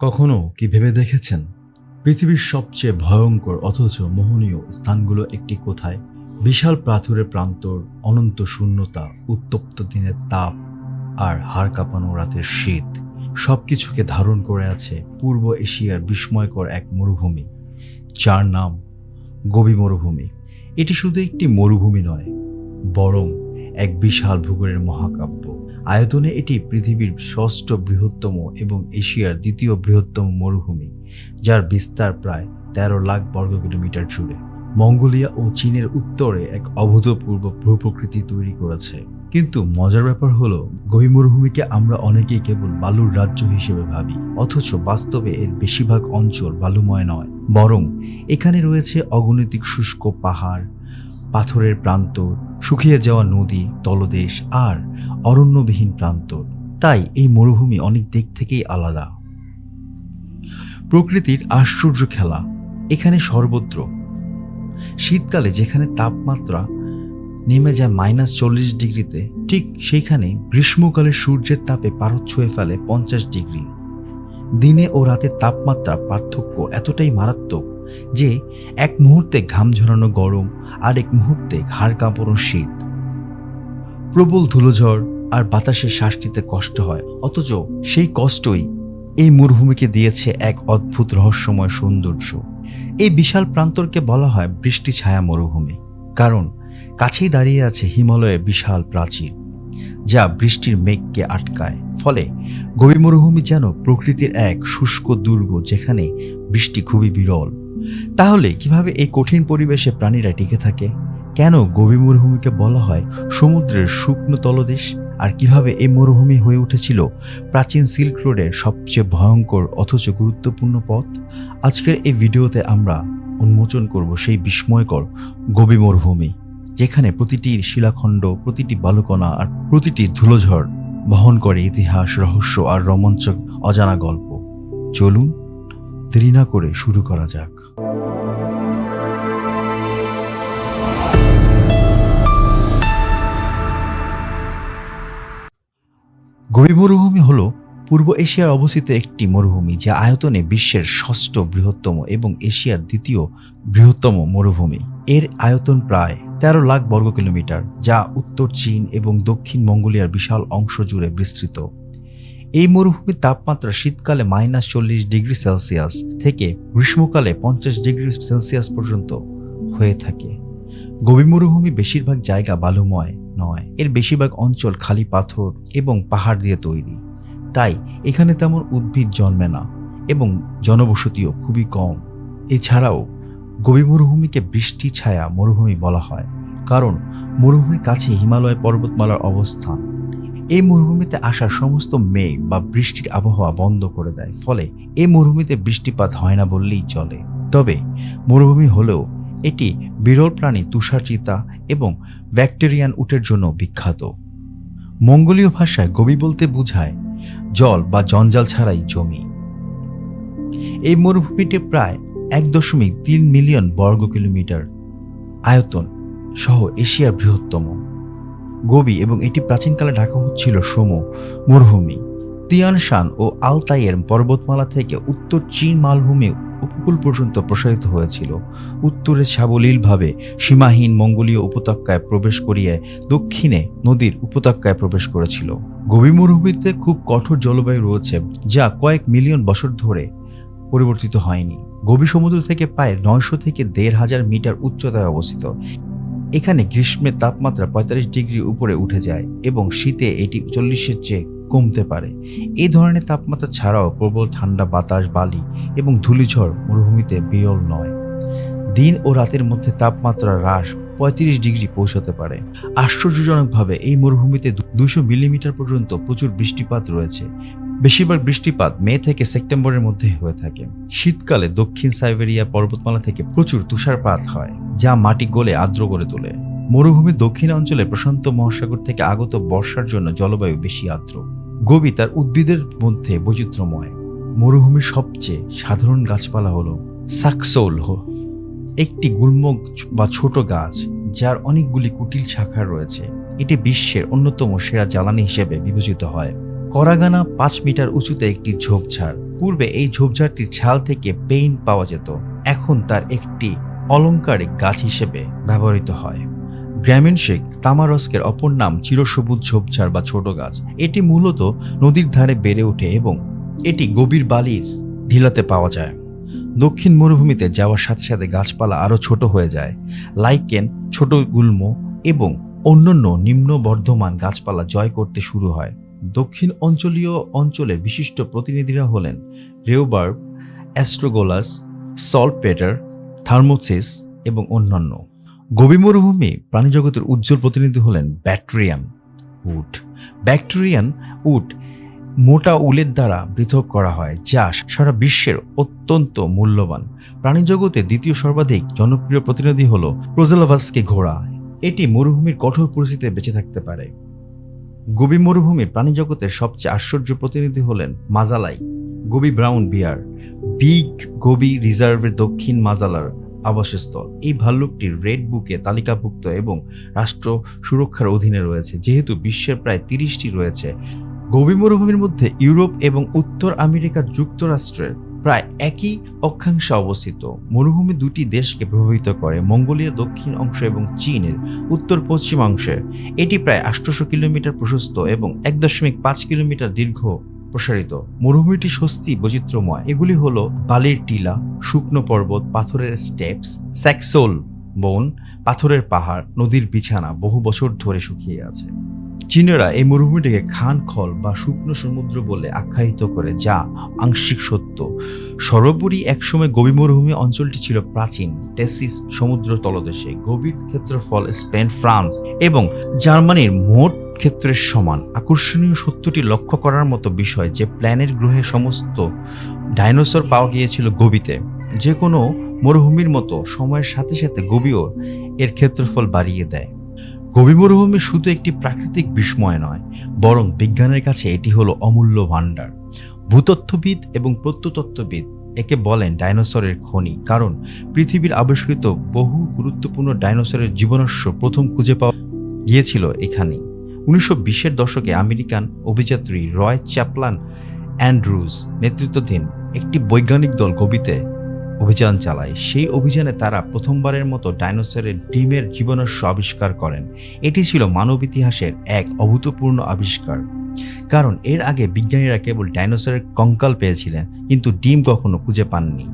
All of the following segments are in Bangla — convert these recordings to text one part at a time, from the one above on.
কখনো কি ভেবে দেখেছেন? পৃথিবীর সবচেয়ে ভয়ঙ্কর অথচ মোহনীয় স্থানগুলো একটি কোথায়? বিশাল পাথরের প্রান্তর, অনন্ত শূন্যতা, উত্তপ্ত দিনের তাপ আর হাড় কাঁপানো রাতের শীত। সবকিছুকে ধারণ করে আছে পূর্ব এশিয়ার বিস্ময়কর এক মরুভূমি, যার নাম গোবি মরুভূমি। এটি শুধু একটি মরুভূমি নয়, বরং এক বিশাল ভূগোলের মহাকাব্য। আয়তনে এটি পৃথিবীর ষষ্ঠ বৃহত্তম এবং এশিয়ার দ্বিতীয় বৃহত্তম মরুভূমি, যার বিস্তার প্রায় তেরো লাখ বর্গ কিলোমিটার জুড়ে। মঙ্গোলিয়া ও চীনের উত্তরে এক অভূতপূর্ব ভূপ্রকৃতি তৈরি করেছে। কিন্তু মজার ব্যাপার হলো গভীর মরুভূমিকে আমরা অনেকেই কেবল বালুর রাজ্য হিসেবে ভাবি, অথচ বাস্তবে এর বেশিরভাগ অঞ্চল বালুময় নয়। বরং এখানে রয়েছে অগণিতিক শুষ্ক পাহাড়, পাথরের প্রান্ত শুকিয়ে যাওয়া নদী, তলদেশ আর অরণ্যবিহীন প্রান্তর তাই এই মরুভূমি অনেক দিক থেকেই আলাদা। প্রকৃতির আশ্চর্য খেলা, এখানে সর্বত্র। শীতকালে যেখানে তাপমাত্রা নেমে যায় মাইনাস চল্লিশ ডিগ্রিতে, ঠিক সেইখানে গ্রীষ্মকালে সূর্যের তাপে পারদ ছুঁয়ে ফেলে পঞ্চাশ ডিগ্রি। দিনে ও রাতের তাপমাত্রা পার্থক্য এতটাই মারাত্মক যে এক মুহূর্তে ঘাম ঝরানো গরম আর এক মুহূর্তে ঘাড় কাঁপানো শীত। প্রবল ধুলোঝড় আর বাতাসে শ্বাস নিতে কষ্ট হয়। অথচ সেই কষ্টই এই মরুভূমিকে দিয়েছে এক অদ্ভুত রহস্যময় সৌন্দর্য। এই বিশাল প্রান্তরকে বলা হয় বৃষ্টি ছায়া মরুভূমি। কারণ কাছেই দাঁড়িয়ে আছে হিমালয়ের বিশাল প্রাচীর, যা বৃষ্টির মেঘকে আটকায়। ফলে গভীর মরুভূমি যেন প্রকৃতির এক শুষ্ক দুর্গ যেখানে বৃষ্টি খুবই বিরল। তাহলে কীভাবে এই কঠিন পরিবেশে প্রাণীরা টিকে থাকে? কেন গভীর মরুভূমিকে বলা হয় সমুদ্রের শুকনো তলদেশ? আর কীভাবে এই মরুভূমি হয়ে উঠেছিল প্রাচীন সিল্ক রোডের সবচেয়ে ভয়ঙ্কর অথচ গুরুত্বপূর্ণ পথ? আজকের এই ভিডিওতে আমরা উন্মোচন করব সেই বিস্ময়কর গভীর মরুভূমি, যেখানে প্রতিটি শিলাখণ্ড, প্রতিটি বালুকণা আর প্রতিটি ধুলোঝড় বহন করে ইতিহাস, রহস্য আর রোমাঞ্চক অজানা গল্প। চলুন দেরি না করে শুরু করা যাক। গভীর মরুভূমি হল পূর্ব এশিয়ার অবস্থিত একটি মরুভূমি যা আয়তনে বিশ্বের ষষ্ঠ বৃহত্তম এবং এশিয়ার দ্বিতীয় বৃহত্তম মরুভূমি। এর আয়তন প্রায় তেরো লাখ বর্গ কিলোমিটার, যা উত্তর চীন এবং দক্ষিণ মঙ্গোলিয়ার বিশাল অংশ জুড়ে বিস্তৃত। এই মরুভূমির তাপমাত্রা শীতকালে মাইনাস চল্লিশ ডিগ্রি সেলসিয়াস থেকে গ্রীষ্মকালে পঞ্চাশ ডিগ্রি সেলসিয়াস পর্যন্ত হয়ে থাকে। গভীর মরুভূমি বেশিরভাগ জায়গা বালুময়। নয়। এর বেশিরভাগ অঞ্চল খালি পাথর এবং পাহাড় দিয়ে তৈরি। তাই এখানে তেমন উদ্ভিদ জন্মে না এবং জনবসতিও খুবই কম। এছাড়াও গভীর মরুভূমিকে বৃষ্টি, ছায়া, মরুভূমি বলা হয়, কারণ মরুভূমির কাছে হিমালয় পর্বতমালার অবস্থান। এই মরুভূমিতে আসা সমস্ত মেঘ বা বৃষ্টির আবহাওয়া বন্ধ করে দেয়, ফলে এই মরুভূমিতে বৃষ্টিপাত হয় না বললেই চলে। তবে মরুভূমি হলেও এটি বিরল প্রাণী তুষারচিতা এবং ব্যাকটেরিয়ান উটের জন্য বিখ্যাত। মঙ্গোলীয় ভাষায় গবি বলতে বোঝায়, জল বা জঞ্জাল ছাড়াই জমি। এই মরুভূমিটি প্রায় এক দশমিক তিন মিলিয়ন বর্গ কিলোমিটার আয়তন সহ এশিয়ার বৃহত্তম। গোবি এবং এটি প্রাচীনকালে ঢাকা হচ্ছিল সোম মরুভূমি। তিয়ানশান ও আলতাইয়ের পর্বতমালা থেকে উত্তর চীন মালভূমি উপকূল পর্যন্ত প্রসারিত হয়েছিল। উত্তরে সাবলীলভাবে সীমাহীন মঙ্গোলীয় উপত্যকায় প্রবেশ করিয়ে দক্ষিণে নদীর উপত্যকায় প্রবেশ করেছিল। গভীর মরুভূমিতে খুব কঠোর জলবায়ু রয়েছে, যা কয়েক মিলিয়ন বছর ধরে পরিবর্তিত হয়নি। গভীর সমুদ্র থেকে প্রায় নয়শো থেকে দেড় হাজার মিটার উচ্চতায় অবস্থিত। এখানে গ্রীষ্মের তাপমাত্রা পঁয়তাল্লিশ ডিগ্রি উপরে উঠে যায় এবং শীতে এটি চল্লিশের চেয়ে কমতে পারে। এই ধরনের তাপমাত্রা ছাড়াও প্রবল ঠান্ডা বাতাস, বালি এবং ধূলিঝড় মরুভূমিতে বিরল নয়। দিন ও রাতের মধ্যে তাপমাত্রা হ্রাস পঁয়ত্রিশ ডিগ্রি পৌঁছতে পারে। আশ্চর্যজনকভাবে এই মরুভূমিতে দুশো মিলিমিটার পর্যন্ত প্রচুর বৃষ্টিপাত রয়েছে। বেশিরভাগ বৃষ্টিপাত মে থেকে সেপ্টেম্বরের মধ্যে হয়ে থাকে। শীতকালে দক্ষিণ সাইবেরিয়া পর্বতমালা থেকে প্রচুর তুষারপাত হয়, যা মাটি গলে আর্দ্র করে তোলে। মরুভূমির দক্ষিণ অঞ্চলে প্রশান্ত মহাসাগর থেকে আগত বর্ষার জন্য জলবায়ু বেশি আর্দ্র। গবি তার উদ্ভিদের মধ্যে বৈচিত্র্যময়। মরুভূমির সবচেয়ে সাধারণ গাছপালা হল সাকসোল একটি গুল্ম বা ছোট গাছ, যার অনেকগুলি কুটিল শাখা রয়েছে। এটি বিশ্বের অন্যতম সেরা জ্বালানি হিসেবে বিবেচিত হয়। করাগানা পাঁচ মিটার উঁচুতে একটি ঝোপঝাড়। পূর্বে এই ঝোপঝাড়টির ছাল থেকে পেইন্ট পাওয়া যেত। এখন তার একটি অলংকারিক গাছ হিসেবে ব্যবহৃত হয়। গ্রামীণ শেখ তামারস্কের অপর নাম চিরসবুজ ঝোপঝাড় বা ছোট গাছ। এটি মূলত নদীর ধারে বেড়ে ওঠে এবং এটি গভীর বালির ঢিলাতে পাওয়া যায়। দক্ষিণ মরুভূমিতে যাওয়ার সাথে সাথে গাছপালা আরও ছোট হয়ে যায়। লাইকেন, ছোট গুল্ম এবং অন্যান্য নিম্ন বর্ধমান গাছপালা জয় করতে শুরু হয়। দক্ষিণ অঞ্চলীয় অঞ্চলের বিশিষ্ট প্রতিনিধিরা হলেন রেওবার্ব অ্যাস্ট্রোগোলাস সল্টপেটার থার্মোসিস এবং অন্যান্য। গভীর মরুভূমি প্রাণীজগতের উজ্জ্বল প্রতিনিধি হলেন ব্যাকটেরিয়ান উট। ব্যাকটেরিয়ান উট মোটা উলের দ্বারা পৃথক করা হয়, যা সারা বিশ্বের অত্যন্ত মূল্যবান। প্রাণীজগতে দ্বিতীয় সর্বাধিক জনপ্রিয় প্রতিনিধি হল প্রোজেলাভাসকে ঘোড়া। এটি মরুভূমির কঠোর পরিস্থিতিতে বেঁচে থাকতে পারে। গোবি মরুভূমির প্রাণীজগতের সবচেয়ে আশ্চর্য প্রতিনিধি হলেন Mazaalai Gobi brown bear, big Gobi রিজার্ভের দক্ষিণ মাজালার আবাসস্থল। এই ভাল্লুকটি রেড বুকে তালিকাভুক্ত এবং রাষ্ট্র সুরক্ষার অধীনে রয়েছে, যেহেতু বিশ্বের প্রায় তিরিশটি রয়েছে। গভী মরুভূমির মধ্যে ইউরোপ এবং উত্তর আমেরিকা যুক্তরাষ্ট্রের প্রায় একই অক্ষাংশে অবস্থিত। মরুভূমি দুটি দেশকে প্রভাবিত করে, মঙ্গোলিয়া দক্ষিণ অংশ এবং চীনের উত্তর পশ্চিম অংশে এটি প্রায় আটশোশো কিলোমিটার প্রশস্ত এবং এক দশমিক পাঁচ কিলোমিটার দীর্ঘ। প্রসারিত। মরুভূমিটি স্বস্তি, বৈচিত্র্যময়। এগুলি হলো বালির টিলা, শুকনো পর্বত, পাথরের স্টেপস, স্যাক্সোল বন, পাথরের পাহাড়, নদীর বিছানা বহু বছর ধরে শুকিয়ে আছে। চীনেরা এই মরুভূমিটিকে খান খল বা শুকনো সমুদ্র বলে আখ্যায়িত করে, যা আংশিক সত্য। সর্বোপরি একসময় গভীর মরুভূমি অঞ্চলটি ছিল প্রাচীন টেসিস সমুদ্র তলদেশে। গভীর ক্ষেত্রফল স্পেন ফ্রান্স এবং জার্মানির মোট ক্ষেত্রের সমান। আকর্ষণীয় সত্যটি লক্ষ্য করার মতো বিষয় যে প্ল্যানেট গ্রহে সমস্ত ডাইনোসর পাওয়া গিয়েছিল গবিতে যে কোনো মরুভূমির মতো সময়ের সাথে সাথে গবিও এর ক্ষেত্রফল বাড়িয়ে দেয়। গভী মরুভূমি শুধু একটি প্রাকৃতিক বিস্ময় নয়, বরং বিজ্ঞানের কাছে এটি হলো অমূল্য ভাণ্ডার। ভূতত্ত্ববিদ এবং প্রত্নতত্ত্ববিদ একে বলেন ডাইনোসরের খনি, কারণ পৃথিবীর আবিষ্কৃত বহু গুরুত্বপূর্ণ ডাইনোসরের জীবনাশ্য প্রথম খুঁজে পাওয়া গিয়েছিল এখানেই। উনিশশো বিশের দশকে আমেরিকান অভিযাত্রী রয় চ্যাপলান অ্যান্ড্রুজ নেতৃত্বাধীন একটি বৈজ্ঞানিক দল গবিতে অভিযান চালায়। সেই অভিযানে তারা প্রথমবারের মতো ডাইনোসরের ডিমের জীবনাশ্য আবিষ্কার করেন। এটি ছিল মানব ইতিহাসের এক অভূতপূর্ণ আবিষ্কার। কারণ এর আগে বিজ্ঞানীরা কেবল ডাইনোসরের কঙ্কাল পেয়েছিলেন, কিন্তু ডিম কখনো খুঁজে পাননি।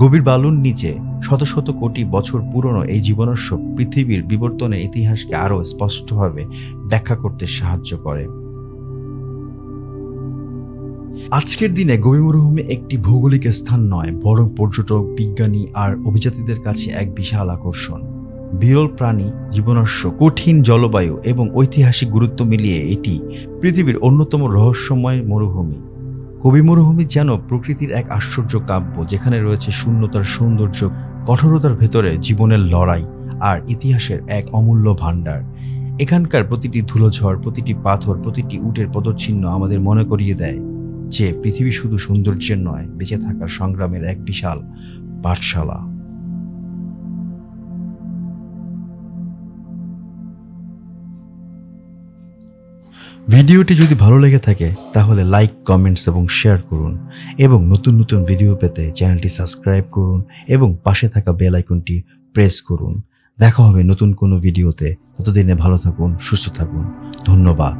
গভীর বালুর নিচে শত শত কোটি বছর পুরনো এই জীবনাশ্য পৃথিবীর বিবর্তনের ইতিহাসকে আরও স্পষ্টভাবে ব্যাখ্যা করতে সাহায্য করে। আজকের দিনে গভীর মরুভূমি একটি ভৌগোলিক স্থান নয়, বরং পর্যটক, বিজ্ঞানী আর অভিজাতীদের কাছে এক বিশাল আকর্ষণ। বিরল প্রাণী জীবনাশ্য কঠিন জলবায়ু এবং ঐতিহাসিক গুরুত্ব মিলিয়ে এটি পৃথিবীর অন্যতম রহস্যময় মরুভূমি। কবি মরুভূমি যেন প্রকৃতির এক আশ্চর্য কাব্য, যেখানে রয়েছে শূন্যতার সৌন্দর্য, কঠোরতার ভেতরে জীবনের লড়াই আর ইতিহাসের এক অমূল্য ভাণ্ডার। এখানকার প্রতিটি ধুলোঝড়, প্রতিটি পাথর, প্রতিটি উটের পদচিহ্ন আমাদের মনে করিয়ে দেয় যে পৃথিবী শুধু সৌন্দর্যের নয়, বেঁচে থাকার সংগ্রামের এক বিশাল পাঠশালা। ভিডিওটি যদি ভালো লেগে থাকে, তাহলে লাইক কমেন্টস এবং শেয়ার করুন এবং নতুন নতুন ভিডিও পেতে চ্যানেলটি সাবস্ক্রাইব করুন এবং পাশে থাকা বেল আইকনটি প্রেস করুন। দেখা হবে নতুন কোনো ভিডিওতে ততদিনে ভালো থাকুন, সুস্থ থাকুন। ধন্যবাদ।